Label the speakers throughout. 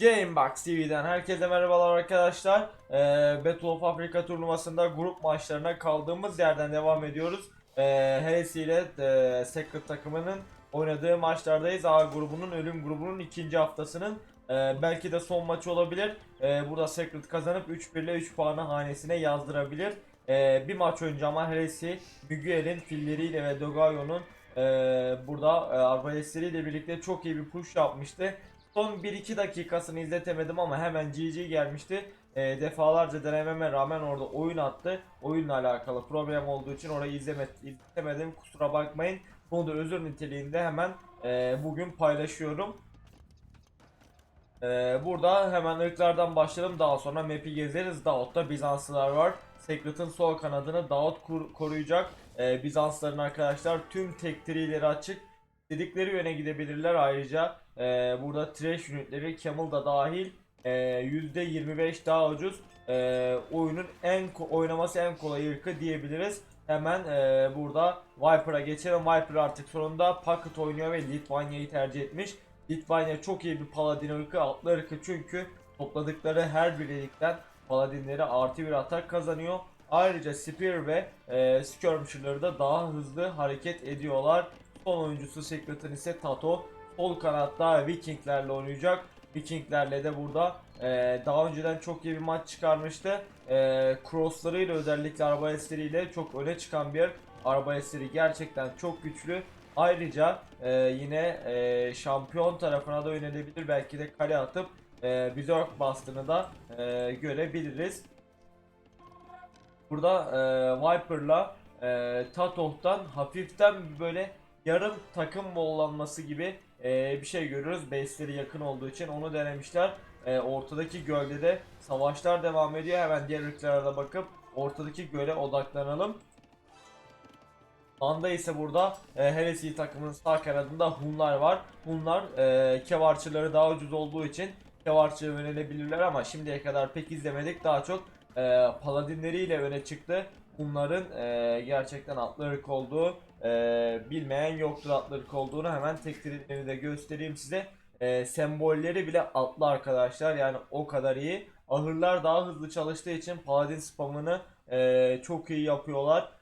Speaker 1: Gamebox TV'den herkese merhabalar arkadaşlar. Ee, Battle of Africa turnuvasında grup maçlarına kaldığımız yerden devam ediyoruz. Ee, ile e, Secret takımının oynadığı maçlardayız. A grubunun, ölüm grubunun ikinci haftasının e, belki de son maçı olabilir. E, burada Secret kazanıp 3-1 ile 3 puanı hanesine yazdırabilir. E, bir maç önce ama Heresy, Miguel'in filleriyle ve Dogayo'nun e, burada e, arbaletleriyle birlikte çok iyi bir push yapmıştı. Son 1-2 dakikasını izletemedim ama hemen GG gelmişti. E, defalarca denememe rağmen orada oyun attı. Oyunla alakalı problem olduğu için orayı izleme, izletemedim. Kusura bakmayın. Bunu da özür niteliğinde hemen e, bugün paylaşıyorum. E, burada hemen ırklardan başlayalım. Daha sonra map'i gezeriz. Davut'ta Bizanslılar var. Secret'ın sol kanadını Davut koruyacak. E, Bizansların arkadaşlar tüm tek trileri açık. Dedikleri yöne gidebilirler ayrıca. Ee, burada trash unitleri Camel da dahil ee, %25 daha ucuz. Ee, oyunun en oynaması en kolay ırkı diyebiliriz. Hemen ee, burada Viper'a geçelim. Viper artık sonunda Pocket oynuyor ve Litvanya'yı tercih etmiş. Litvanya çok iyi bir paladin ırkı, atlı ırkı çünkü topladıkları her birlikten paladinleri artı bir atak kazanıyor. Ayrıca Spear ve e, Skirmisher'ları da daha hızlı hareket ediyorlar. Son oyuncusu Secret'ın ise Tato. Sol kanatta Vikinglerle oynayacak. Vikinglerle de burada e, daha önceden çok iyi bir maç çıkarmıştı. E, crosslarıyla özellikle arbaletleriyle çok öne çıkan bir arbalestleri gerçekten çok güçlü. Ayrıca e, yine e, şampiyon tarafına da yönelebilir. Belki de kale atıp e, Berserk bastığını da e, görebiliriz. Burada e, Viper'la e, Tatoh'tan hafiften böyle yarım takım bollanması gibi e, bir şey görüyoruz. Base'leri yakın olduğu için onu denemişler. E, ortadaki gölde de savaşlar devam ediyor. Hemen diğer ırklara bakıp ortadaki göle odaklanalım. Anda ise burada e, Heresy takımının sağ kanadında Hunlar var. Hunlar e, kevarçıları daha ucuz olduğu için kevarçıya yönelebilirler ama şimdiye kadar pek izlemedik. Daha çok e, paladinleriyle öne çıktı. Hunların e, gerçekten atlı ırk olduğu e, bilmeyen yoktur atlı ırk olduğunu hemen tekniklerini de göstereyim size. E, sembolleri bile atlı arkadaşlar yani o kadar iyi. Ahırlar daha hızlı çalıştığı için paladin spamını e, çok iyi yapıyorlar.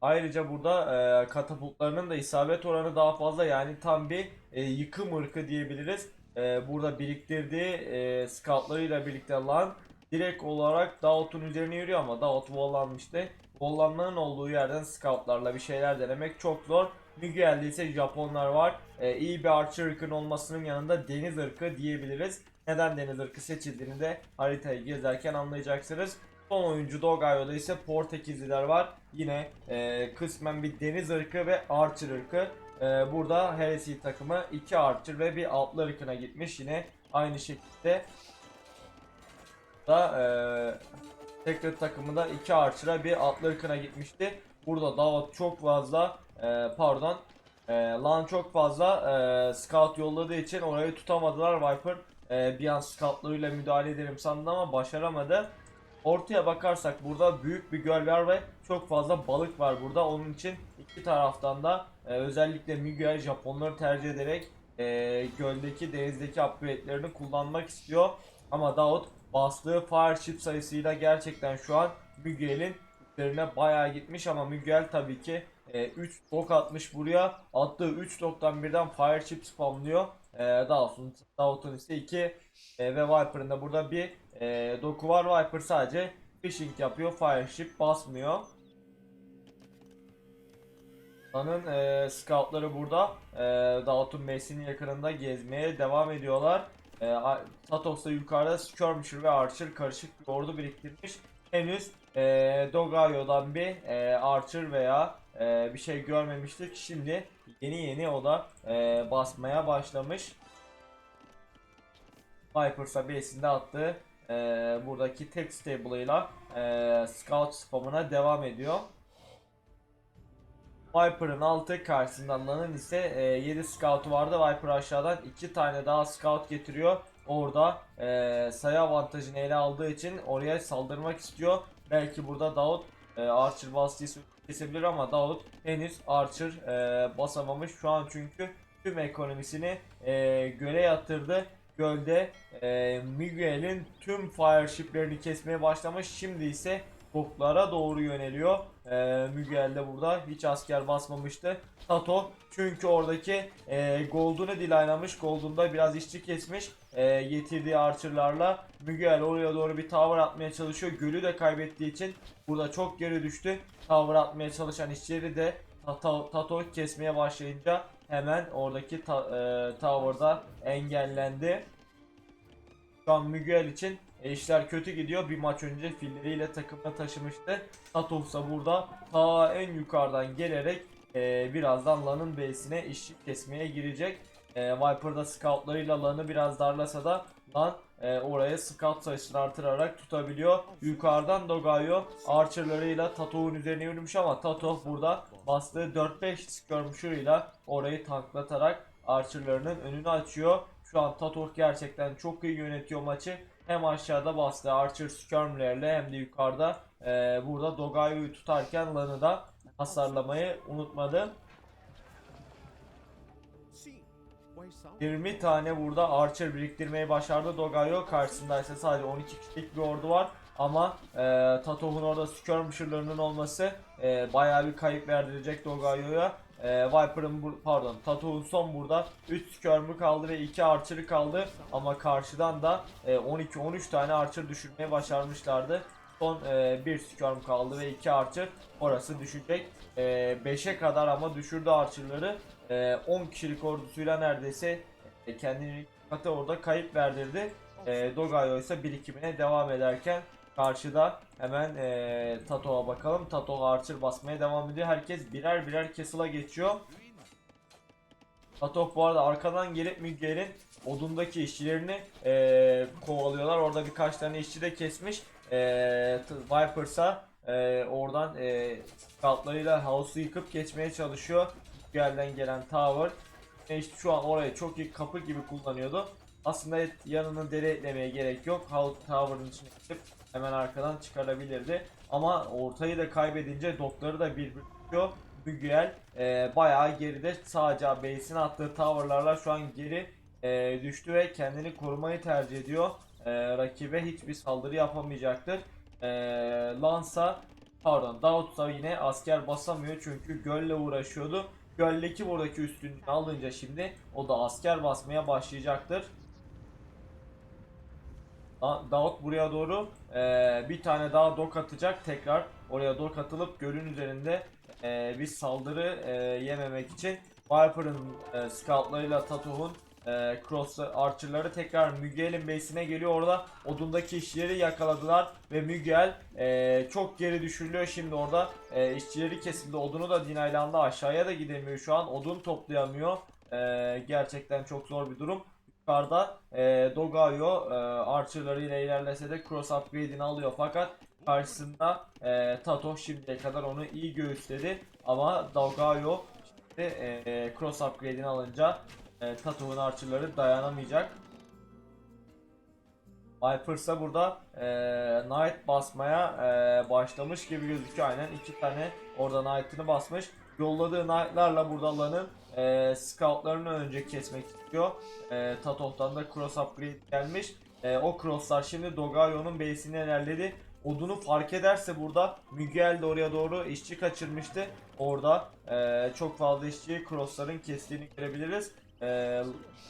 Speaker 1: Ayrıca burada e, katapultlarının da isabet oranı daha fazla yani tam bir e, yıkım ırkı diyebiliriz. E, burada biriktirdiği e, scoutlarıyla birlikte lan direkt olarak Davut'un üzerine yürüyor ama Davut walllanmıştı. Walllanmanın olduğu yerden scoutlarla bir şeyler denemek çok zor. Miguel'de ise Japonlar var. E, iyi bir archer ırkın olmasının yanında deniz ırkı diyebiliriz. Neden deniz ırkı seçildiğini de haritayı gezerken anlayacaksınız. Son oyuncu Dogayo'da ise Portekizliler var. Yine e, kısmen bir deniz ırkı ve archer ırkı. E, burada Heresy takımı 2 archer ve bir altlı ırkına gitmiş. Yine aynı şekilde da e, Secret takımı da 2 archer'a bir atlı ırkına gitmişti. Burada Davut çok fazla e, pardon e, Lan çok fazla e, scout yolladığı için orayı tutamadılar Viper. E, bir an scoutlarıyla müdahale ederim sandı ama başaramadı. Ortaya bakarsak burada büyük bir göl var ve çok fazla balık var burada. Onun için iki taraftan da e, özellikle Miguel Japonları tercih ederek e, göldeki denizdeki upgrade'lerini kullanmak istiyor. Ama Davut bastığı fireship sayısıyla gerçekten şu an Miguel'in üzerine bayağı gitmiş ama Miguel tabii ki 3 dok atmış buraya. Attığı 3 doktan birden fireship spamlıyor. E, Davut'un Davut'un ise 2 e, ve Viper'ın da burada bir e, doku var. Viper sadece fishing yapıyor. Fireship basmıyor. Dan'ın e, scoutları burada. E, Davut'un base'inin yakınında gezmeye devam ediyorlar. E, A- Tatos da yukarıda Skirmisher ve Archer karışık bir ordu biriktirmiş. Henüz e, Dogayo'dan bir e, Archer veya e, bir şey görmemiştik. Şimdi yeni yeni o da e, basmaya başlamış. Viper'sa base'inde attığı e, buradaki tek stable'ıyla e, scout spamına devam ediyor. Viper'ın altı karşısında Lan'ın ise e, 7 scout'u vardı. Viper aşağıdan 2 tane daha scout getiriyor. Orada e, sayı avantajını ele aldığı için oraya saldırmak istiyor. Belki burada Davut e, Archer vasıtası kesebilir ama Davut henüz Archer e, basamamış şu an çünkü tüm ekonomisini e, göle yatırdı. Gölde e, Miguel'in tüm fire shiplerini kesmeye başlamış. Şimdi ise Koklara doğru yöneliyor. E, Miguel de burada hiç asker basmamıştı. Tato çünkü oradaki e, Gold'unu dilaylamış. Gold'unda biraz işçi kesmiş. E, getirdiği archerlarla Miguel oraya doğru bir tower atmaya çalışıyor. Gölü de kaybettiği için burada çok geri düştü. Tower atmaya çalışan işçileri de Tato, Tato kesmeye başlayınca hemen oradaki ta, e, tower'da engellendi. Şu an Miguel için e, işler kötü gidiyor. Bir maç önce filleriyle takımına taşımıştı. Tato ise burada ta en yukarıdan gelerek e, birazdan Lan'ın base'ine işçi kesmeye girecek. E, Viper'da scoutlarıyla Lan'ı biraz darlasa da Lan e, oraya scout sayısını artırarak tutabiliyor. Yukarıdan Dogayo Archer'larıyla Tato'nun üzerine yürümüş ama Tato burada bastığı 4-5 skirmisher'ıyla orayı tanklatarak Archer'larının önünü açıyor. Şu an Tato gerçekten çok iyi yönetiyor maçı. Hem aşağıda bastığı Archer skirmlerle hem de yukarıda e, burada Dogayo'yu tutarken Lan'ı da hasarlamayı unutmadı. 20 tane burada Archer biriktirmeyi başardı. Dogayo karşısında ise sadece 12 kişilik bir ordu var. Ama e, Tato'nun orada skirmisher'larının olması e, bayağı bir kayıp verdirecek Dogayo'ya. E, Viper'ın pardon Tato'nun son burada 3 skirm'ü kaldı ve 2 Archer'ı kaldı. Ama karşıdan da e, 12-13 tane Archer düşürmeyi başarmışlardı. Son e, bir skirm kaldı ve 2 Archer orası düşecek. E, 5'e kadar ama düşürdü Archer'ları. E, 10 kişilik ordusuyla neredeyse e, kendini katı orada kayıp verdirdi. E, Dogayo ise birikimine devam ederken karşıda hemen e, Tato'ya bakalım. Tato Archer basmaya devam ediyor. Herkes birer birer castle'a geçiyor. Tato bu arada arkadan gelip Miguel'in odundaki işçilerini e, kovalıyorlar. Orada birkaç tane işçi de kesmiş. E, Vipers'a e, oradan e, scoutlarıyla house'u yıkıp geçmeye çalışıyor. Miguel'den gelen tower. E işte şu an orayı çok iyi kapı gibi kullanıyordu. Aslında yanını deri etlemeye gerek yok. House Tower'ın içine gidip hemen arkadan çıkarabilirdi. Ama ortayı da kaybedince dokları da bir bitiyor. Miguel e, bayağı geride sadece base'ine attığı towerlarla şu an geri e, düştü ve kendini korumayı tercih ediyor. E, rakibe hiçbir saldırı yapamayacaktır. E, Lansa pardon Davutsa yine asker basamıyor çünkü gölle uğraşıyordu. Göldeki buradaki üstünlüğü alınca şimdi o da asker basmaya başlayacaktır. Da- Davut buraya doğru eee, bir tane daha dok atacak. Tekrar oraya dok atılıp gölün üzerinde eee, bir saldırı eee, yememek için Viper'ın eee, scoutlarıyla Tato'nun eee cross archer'ları tekrar Miguel'in base'ine geliyor. Orada odundaki işçileri yakaladılar ve Miguel eee, çok geri düşürülüyor. Şimdi orada Eee, işçileri kesildi. Odunu da dinaylandı aşağıya da gidemiyor şu an. Odun toplayamıyor. Eee, gerçekten çok zor bir durum yukarıda e, Dogayo e, archerlarıyla ilerlese de cross upgrade'ini alıyor fakat karşısında e, Tato şimdiye kadar onu iyi göğüsledi ama Dogayo şimdi e, cross upgrade'ini alınca e, Tato'nun archerları dayanamayacak. Viper ise burada e, Knight basmaya e, başlamış gibi gözüküyor aynen iki tane orada Knight'ını basmış. Yolladığı Knight'larla burada Lan'ın e, scoutlarını önce kesmek istiyor. E, Tatoh'tan da cross upgrade gelmiş. E, o crosslar şimdi Dogayo'nun base'ine ilerledi. Odunu fark ederse burada Miguel de oraya doğru işçi kaçırmıştı. Orada e, çok fazla işçi crossların kestiğini görebiliriz. E,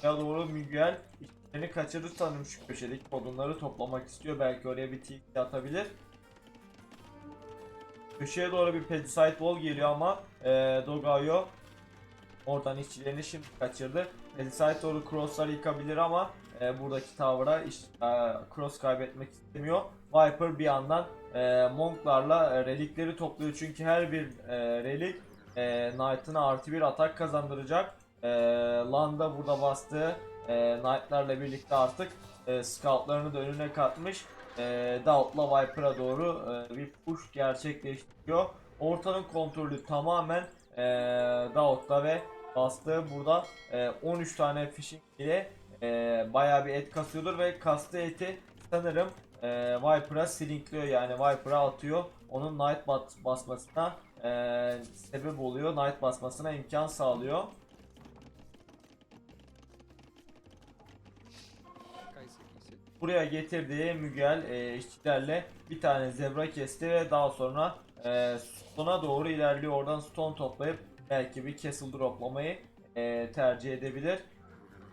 Speaker 1: ya doğru Miguel işçilerini kaçırdı sanırım şu köşedeki odunları toplamak istiyor. Belki oraya bir TK atabilir. Köşeye doğru bir Pedicite Wall geliyor ama e, Dogayo Oradan işçilerini şimdi kaçırdı. Pedicite doğru crosslar yıkabilir ama e, buradaki tower'a iş, e, cross kaybetmek istemiyor. Viper bir yandan e, Monk'larla e, relikleri topluyor çünkü her bir e, relik e, Knight'ına artı bir atak kazandıracak. E, Landa burada bastığı e, Knight'larla birlikte artık e, scoutlarını da önüne katmış. E, Daut'la Viper'a doğru e, bir push gerçekleştiriyor. Ortanın kontrolü tamamen e, Daut'ta ve bastığı burada e, 13 tane fishing ile e, bayağı bir et kasıyordur ve kastığı eti sanırım e, Viper'a slinkliyor yani Viper'a atıyor. Onun Knight bas- basmasına e, sebep oluyor. Knight basmasına imkan sağlıyor. Buraya getirdiği Mügel e, işçilerle bir tane zebra kesti ve daha sonra e, stone'a doğru ilerliyor. Oradan stone toplayıp belki bir castle droplamayı e, tercih edebilir.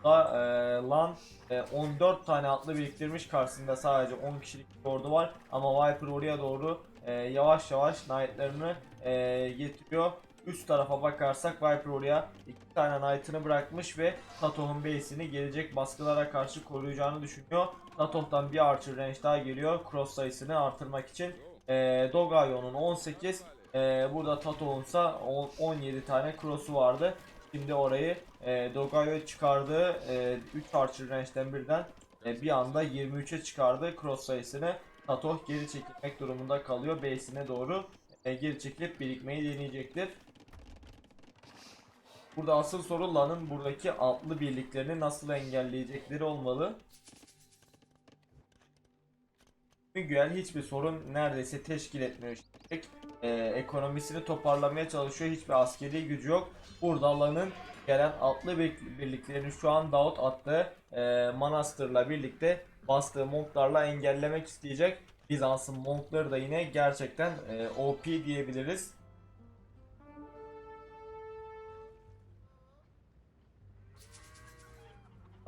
Speaker 1: Da, e, lan e, 14 tane atlı biriktirmiş karşısında sadece 10 kişilik bir ordu var ama Viper oraya doğru e, yavaş yavaş knight'larını e, getiriyor. Üst tarafa bakarsak Viper oraya iki tane knight'ını bırakmış ve Tatoh'un base'ini gelecek baskılara karşı koruyacağını düşünüyor. Tatoh'tan bir archer range daha geliyor cross sayısını artırmak için. E, Dogayo'nun 18 e, burada Tatoh'un ise 17 tane cross'u vardı. Şimdi orayı e, Dogayo çıkardı. E, 3 Archer range'den birden e, bir anda 23'e çıkardı cross sayısını. Tatoh geri çekilmek durumunda kalıyor. Base'ine doğru e, geri çekilip birikmeyi deneyecektir. Burada asıl soru Lan'ın buradaki altlı birliklerini nasıl engelleyecekleri olmalı. Miguel hiçbir sorun neredeyse teşkil etmiyor. E, ekonomisini toparlamaya çalışıyor. Hiçbir askeri gücü yok. Burada Lan'ın gelen atlı bir- birliklerini şu an Davut attığı e, Manastır'la birlikte bastığı monklarla engellemek isteyecek. Bizans'ın monkları da yine gerçekten e, OP diyebiliriz.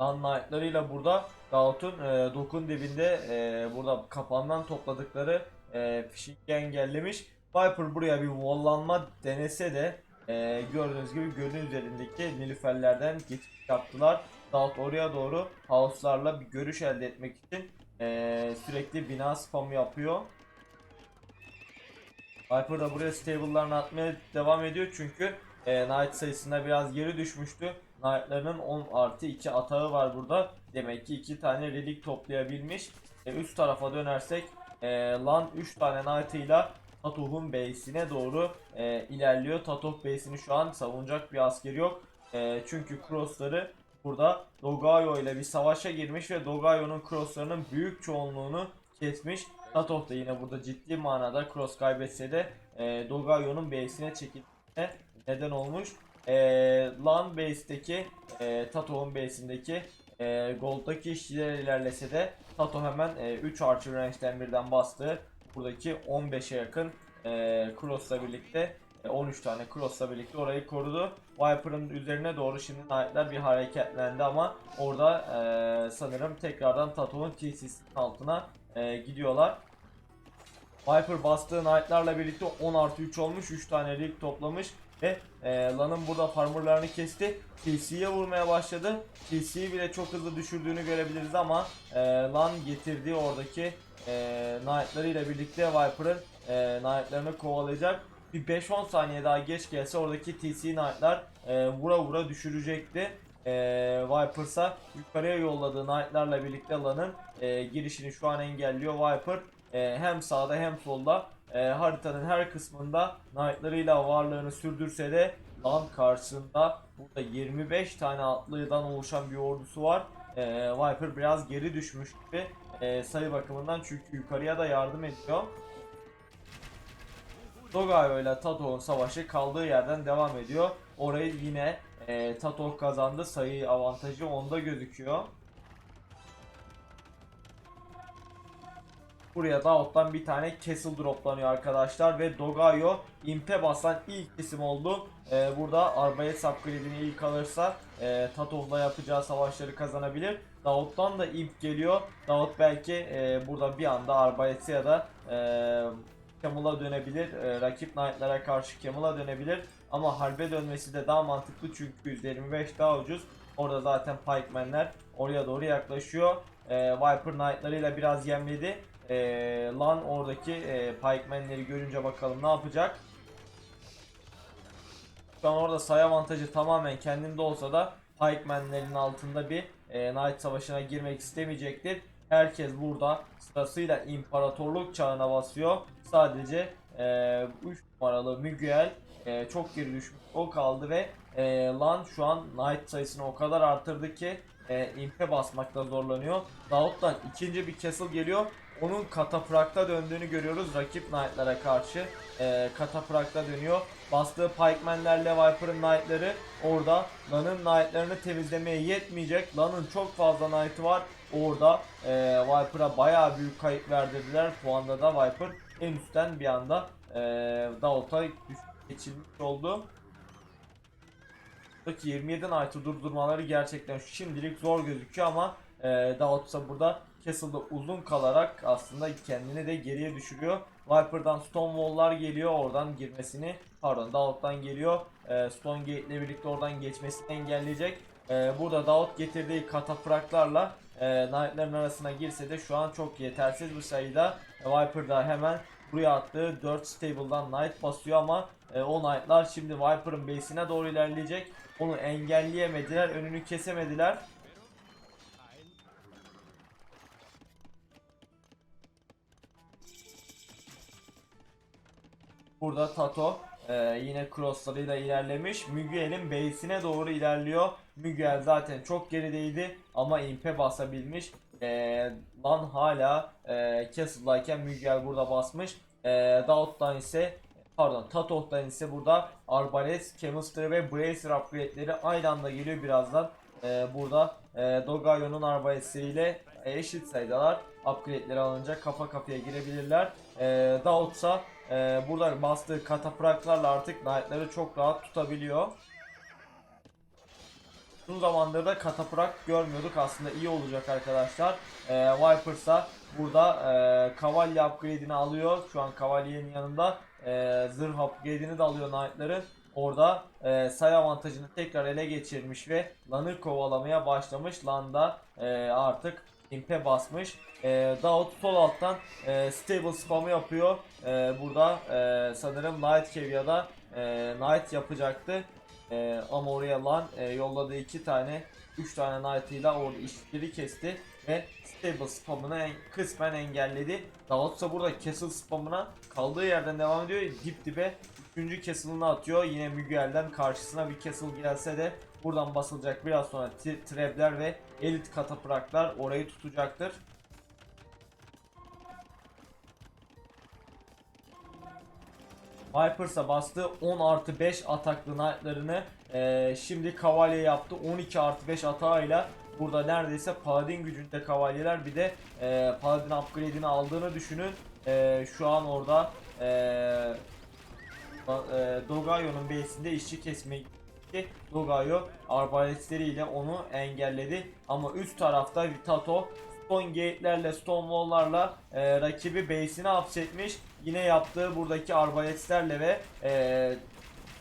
Speaker 1: Lan Knight'larıyla burada Davut'un e, dokun dibinde e, burada kapandan topladıkları e, fişingi engellemiş. Viper buraya bir vollanma denese de e, gördüğünüz gibi gölün üzerindeki nilüferlerden geçiş yaptılar. Davut oraya doğru house'larla bir görüş elde etmek için e, sürekli bina spamı yapıyor. Viper da buraya stable'larını atmaya devam ediyor çünkü e, Knight sayısında biraz geri düşmüştü. Knight'larının 10 artı 2 atağı var burada. Demek ki 2 tane relik toplayabilmiş. E, üst tarafa dönersek e, Lan 3 tane Knight'ıyla Tatoh'un base'ine doğru e, ilerliyor. Tatoh base'ini şu an savunacak bir asker yok. E, çünkü crossları burada Dogayo ile bir savaşa girmiş ve Dogayo'nun crosslarının büyük çoğunluğunu kesmiş. Tatoh da yine burada ciddi manada cross kaybetse de e, Dogayo'nun base'ine çekilmesine neden olmuş. E, Lan base'deki e, Tatoh'un base'indeki e, Gold'daki işçiler ilerlese de Tato hemen e, 3 Archer range'den birden bastı. Buradaki 15'e yakın e, cross'la birlikte e, 13 tane cross'la birlikte orayı korudu. Viper'ın üzerine doğru şimdi Knight'lar bir hareketlendi ama orada e, sanırım tekrardan Tato'nun TC'sinin altına e, gidiyorlar. Viper bastığı Knight'larla birlikte 10 artı 3 olmuş. 3 tane rig toplamış. Ve e, Lan'ın burada farmerlarını kesti. TC'ye vurmaya başladı. TC'yi bile çok hızlı düşürdüğünü görebiliriz ama e, Lan getirdiği oradaki e, Knight'larıyla birlikte Viper'ın e, Knight'larını kovalayacak. Bir 5-10 saniye daha geç gelse oradaki TC Knight'lar e, vura vura düşürecekti. E, Viper'sa yukarıya yolladığı Knight'larla birlikte Lan'ın e, girişini şu an engelliyor. Viper e, hem sağda hem solda e, haritanın her kısmında Knight'larıyla varlığını sürdürse de Lan karşısında burada 25 tane atlıdan oluşan bir ordusu var. E, Viper biraz geri düşmüş gibi e, sayı bakımından çünkü yukarıya da yardım ediyor. Dogayo ile Tato'nun savaşı kaldığı yerden devam ediyor. Orayı yine e, Tato kazandı. Sayı avantajı onda gözüküyor. Buraya da alttan bir tane Castle droplanıyor arkadaşlar ve Dogayo impe basan ilk isim oldu. Ee, burada Arbayet upgrade'ini ilk alırsa e, Tatov'la yapacağı savaşları kazanabilir. Davut'tan da imp geliyor. Davut belki e, burada bir anda Arbayet'e ya da e, Camel'a dönebilir. E, rakip Knight'lara karşı Camel'a dönebilir. Ama harbe dönmesi de daha mantıklı çünkü %25 daha ucuz. Orada zaten Pikeman'ler oraya doğru yaklaşıyor. E, Viper Knight'larıyla biraz yemledi. E, Lan oradaki e, Pikeman'leri görünce bakalım ne yapacak. Şu an orada sayı avantajı tamamen kendinde olsa da Pikeman'lerin altında bir e, Knight savaşına girmek istemeyecektir. Herkes burada sırasıyla imparatorluk çağına basıyor. Sadece e, 3 numaralı Miguel e, çok geri düşmüş o kaldı ve e, Lan şu an Knight sayısını o kadar arttırdı ki e, impe basmakta zorlanıyor. Davut'tan ikinci bir castle geliyor. onun kataprakta döndüğünü görüyoruz rakip Knight'lara karşı. E, kataprakta dönüyor. Bastığı Pikeman'lerle Viper'ın Knight'ları orada Lan'ın Knight'larını temizlemeye yetmeyecek. Lan'ın çok fazla Knight'ı var. Orada e, Viper'a bayağı büyük kayıp verdirdiler. Puanda da Viper en üstten bir anda e, Davut'a geçilmiş oldu. Buradaki 27 Knight'ı durdurmaları gerçekten şimdilik zor gözüküyor ama e, Davut burada Castle'da uzun kalarak aslında kendini de geriye düşürüyor. Viper'dan Stonewall'lar geliyor oradan girmesini pardon Davut'tan geliyor. E, Stone Gate ile birlikte oradan geçmesini engelleyecek. E, burada Davut getirdiği katapraklarla e, Knight'ların arasına girse de şu an çok yetersiz bir sayıda. E, Viper da hemen buraya attığı 4 stable'dan Knight basıyor ama e, o Knight'lar şimdi Viper'ın base'ine doğru ilerleyecek. Onu engelleyemediler, önünü kesemediler. Burada Tato e, yine crosslarıyla ilerlemiş. Miguel'in base'ine doğru ilerliyor. Miguel zaten çok gerideydi ama impe basabilmiş. E, Lan hala e, Castle'dayken Miguel burada basmış. E, Daut'tan ise pardon Tato'dan ise burada Arbalet, Chemistry ve Bracer upgrade'leri aynı anda geliyor birazdan. E, burada e, Dogayo'nun arbaletleriyle eşit sayıdalar. Upgrade'leri alınca kafa kafaya girebilirler. E, Daut'sa e, burada bastığı katapraklarla artık Knight'ları çok rahat tutabiliyor. Uzun zamandır da kataprak görmüyorduk aslında iyi olacak arkadaşlar. E, Viper'sa burada e, Cavalry upgrade'ini alıyor. Şu an Cavalry'nin yanında e, zırh upgrade'ini de alıyor Knight'ların. Orada e, sayı avantajını tekrar ele geçirmiş ve Lan'ı kovalamaya başlamış. Lan da e, artık impe basmış. E, Daut sol alttan e, stable spam'ı yapıyor. E, burada e, sanırım Knight Cavia'da e, Knight yapacaktı. E, ama oraya Lan e, yolladığı iki tane 3 tane Knight'ıyla orada işleri kesti ve stable spamını en, kısmen engelledi. Davut ise burada castle spamına kaldığı yerden devam ediyor. Dip dibe 3. castle'ını atıyor. Yine Miguel'den karşısına bir castle gelse de buradan basılacak biraz sonra trebler ve elit katapraklar orayı tutacaktır. Vipers'a bastı 10 artı 5 ataklı knight'larını eee, şimdi kavalye yaptı 12 artı 5 atağıyla burada neredeyse paladin gücünde kavalyeler bir de eee, paladin upgrade'ini aldığını düşünün Eee, şu an orada eee e, Dogayo'nun base'inde işçi kesmeyi gitti. Dogayo arbaletleriyle onu engelledi. Ama üst tarafta Vitato Stone Gate'lerle, Stone Wall'larla e, rakibi base'ine hapsetmiş. Yine yaptığı buradaki arbaletlerle ve e,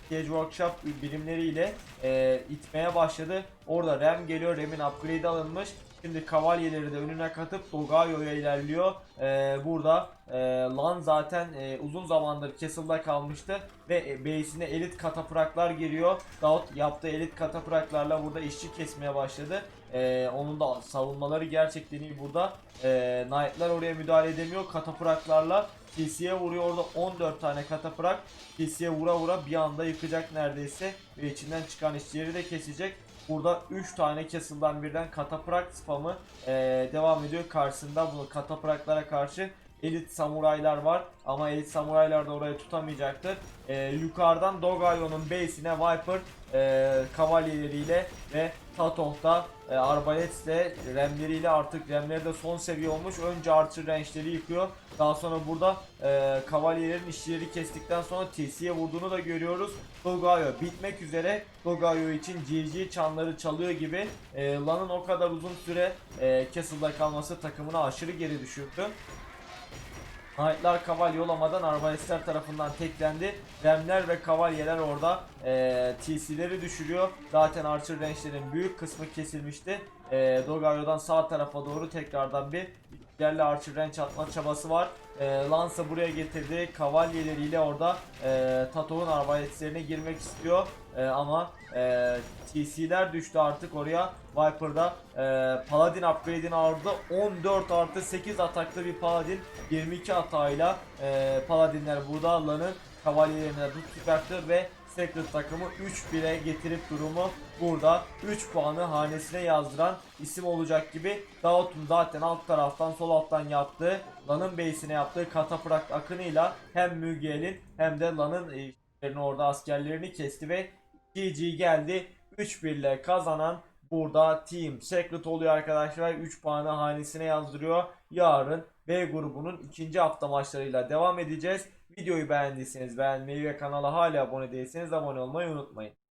Speaker 1: Cage Workshop birimleriyle e, itmeye başladı. Orada Rem geliyor. Rem'in upgrade'i alınmış. Şimdi kavalyeleri de önüne katıp Dogayo'ya ilerliyor. E, burada e, Lan zaten e, uzun zamandır Castle'da kalmıştı ve e, base'ine elit katapraklar giriyor. Daut yaptığı elit katapraklarla burada işçi kesmeye başladı. E, onun da savunmaları gerçekten iyi burada. E, Knight'lar oraya müdahale edemiyor. Katapraklarla TC'ye vuruyor orada 14 tane kataprak. TC'ye vura vura bir anda yıkacak neredeyse. Ve içinden çıkan işçileri de kesecek. Burada 3 tane Castle'dan birden kataprak spamı e, devam ediyor. Karşısında bu katapraklara karşı elit samuraylar var ama elit samuraylar da orayı tutamayacaktır. Ee, yukarıdan Dogayo'nun base'ine Viper e, kavalyeleriyle ve Tatoh'ta e, arbaletle remleriyle artık remleri de son seviye olmuş. Önce Archer range'leri yıkıyor. Daha sonra burada e, kavalyelerin işçileri kestikten sonra TC'ye vurduğunu da görüyoruz. Dogayo bitmek üzere. Dogayo için GG çanları çalıyor gibi. E, Lan'ın o kadar uzun süre e, Castle'da kalması takımını aşırı geri düşürdü. Knight'lar kavalye olamadan arbalestler tarafından teklendi. Remler ve kavalyeler orada e, TC'leri düşürüyor. Zaten Archer range'lerin büyük kısmı kesilmişti. E, Dogayo'dan sağ tarafa doğru tekrardan bir yerli Archer range atma çabası var. E, Lance'ı buraya getirdi. Kavalyeleriyle orada e, Tato'nun arbaletlerine girmek istiyor. E, ama e, TC'ler düştü artık oraya. Viper'da e, Paladin upgrade'ini aldı. 14 artı 8 ataklı bir Paladin. 22 atağıyla e, Paladinler burada Allah'ın kavalyelerine tut çıkarttı ve Sacred takımı 3-1'e getirip durumu burada 3 puanı hanesine yazdıran isim olacak gibi Davut'un zaten alt taraftan sol alttan yaptığı Lan'ın base'ine yaptığı kataprak akınıyla hem Mügel'in hem de Lan'ın e, orada askerlerini kesti ve GG geldi. 3-1 ile kazanan burada Team. Secret oluyor arkadaşlar. 3 puanı hanesine yazdırıyor. Yarın B grubunun ikinci hafta maçlarıyla devam edeceğiz. Videoyu beğendiyseniz beğenmeyi ve kanala hala abone değilseniz abone olmayı unutmayın